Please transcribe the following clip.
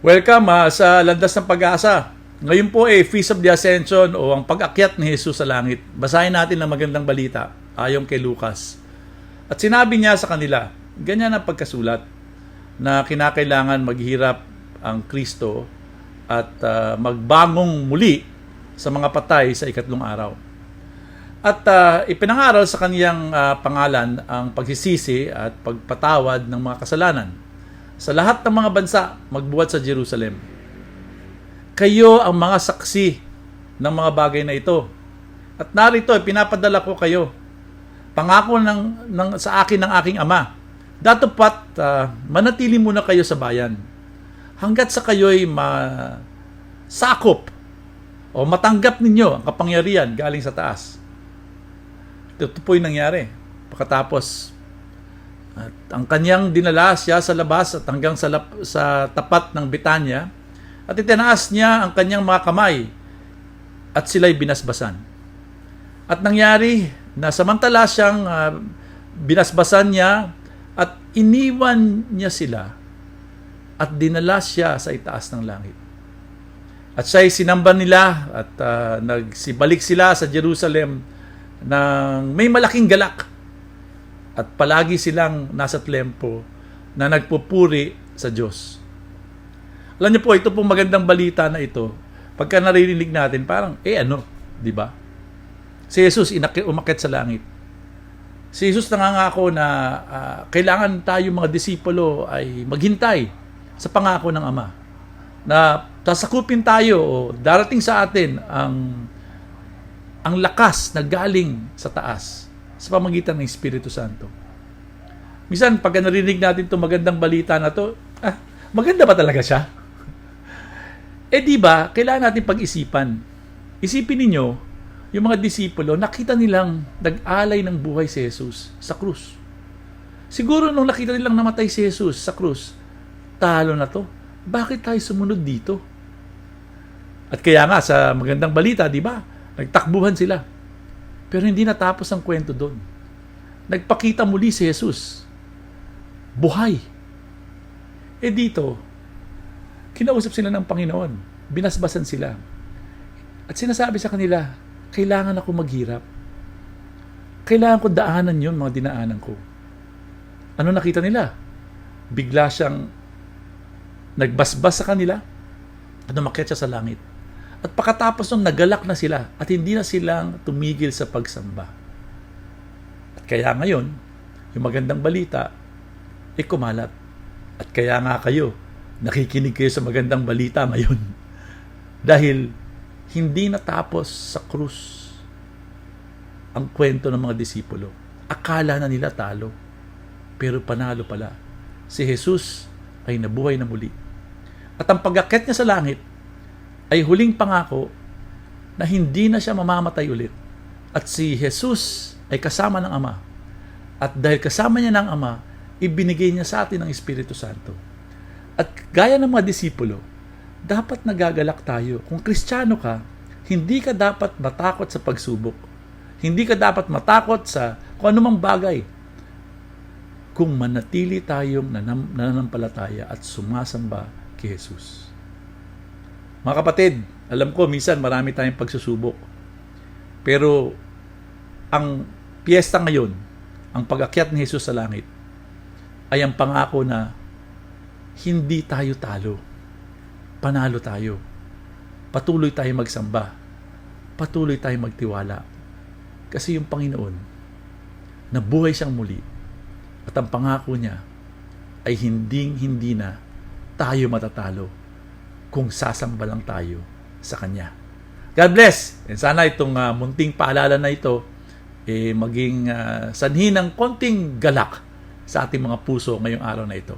Welcome ah, sa Landas ng Pag-asa. Ngayon po ay Feast of the Ascension o ang pag-akyat ni Jesus sa langit. Basahin natin ang magandang balita ayon kay Lucas. At sinabi niya sa kanila, ganyan ang pagkasulat na kinakailangan maghirap ang Kristo at ah, magbangong muli sa mga patay sa ikatlong araw. At ah, ipinangaral sa kaniyang ah, pangalan ang pagsisisi at pagpatawad ng mga kasalanan sa lahat ng mga bansa magbuhat sa Jerusalem. Kayo ang mga saksi ng mga bagay na ito. At narito, pinapadala ko kayo. Pangako ng, ng, sa akin ng aking ama. Datupat, ah, manatili muna kayo sa bayan. Hanggat sa kayo'y masakop o matanggap ninyo ang kapangyarihan galing sa taas. Ito po yung nangyari. Pagkatapos, at ang kanyang dinala siya sa labas at hanggang sa, lap- sa tapat ng Bitanya at itinaas niya ang kanyang mga kamay at sila'y binasbasan. At nangyari na samantala siyang ah, binasbasan niya at iniwan niya sila at dinala siya sa itaas ng langit. At siya'y sinamba nila at ah, nagsibalik sila sa Jerusalem ng may malaking galak at palagi silang nasa templo na nagpupuri sa Diyos. Alam niyo po, ito pong magandang balita na ito, pagka naririnig natin, parang, eh ano, di ba? Si Jesus inaki, umakit sa langit. Si Jesus nangangako na ah, kailangan tayo mga disipulo ay maghintay sa pangako ng Ama. Na tasakupin tayo o darating sa atin ang ang lakas na galing sa taas sa pamagitan ng Espiritu Santo. Minsan, pag narinig natin itong magandang balita na to, ah, maganda ba talaga siya? eh di ba, kailangan natin pag-isipan. Isipin ninyo, yung mga disipulo, nakita nilang nag-alay ng buhay si Jesus sa krus. Siguro nung nakita nilang namatay si Jesus sa krus, talo na to. Bakit tayo sumunod dito? At kaya nga, sa magandang balita, di ba? Nagtakbuhan sila. Pero hindi natapos ang kwento doon. Nagpakita muli si Jesus. Buhay. Eh dito, kinausap sila ng Panginoon. Binasbasan sila. At sinasabi sa kanila, kailangan ako maghirap. Kailangan ko daanan yon mga dinaanan ko. Ano nakita nila? Bigla siyang nagbasbas sa kanila at umakyat siya sa langit. At pagkatapos nung nagalak na sila at hindi na silang tumigil sa pagsamba. At kaya ngayon, yung magandang balita, ay kumalat. At kaya nga kayo, nakikinig kayo sa magandang balita ngayon. Dahil hindi natapos sa krus ang kwento ng mga disipulo. Akala na nila talo, pero panalo pala. Si Jesus ay nabuhay na muli. At ang pag-akit niya sa langit ay huling pangako na hindi na siya mamamatay ulit. At si Jesus ay kasama ng Ama. At dahil kasama niya ng Ama, ibinigay niya sa atin ang Espiritu Santo. At gaya ng mga disipulo, dapat nagagalak tayo. Kung kristyano ka, hindi ka dapat matakot sa pagsubok. Hindi ka dapat matakot sa kung anumang bagay. Kung manatili tayong nanam- nananampalataya at sumasamba kay Jesus. Mga kapatid, alam ko minsan marami tayong pagsusubok. Pero ang piyesta ngayon, ang pag-akyat ni Jesus sa langit, ay ang pangako na hindi tayo talo. Panalo tayo. Patuloy tayo magsamba. Patuloy tayo magtiwala. Kasi yung Panginoon, nabuhay siyang muli. At ang pangako niya ay hinding-hindi na tayo matatalo kung sasamba lang tayo sa Kanya. God bless! And sana itong ah, munting paalala na ito eh, maging ah, sanhi ng konting galak sa ating mga puso ngayong araw na ito.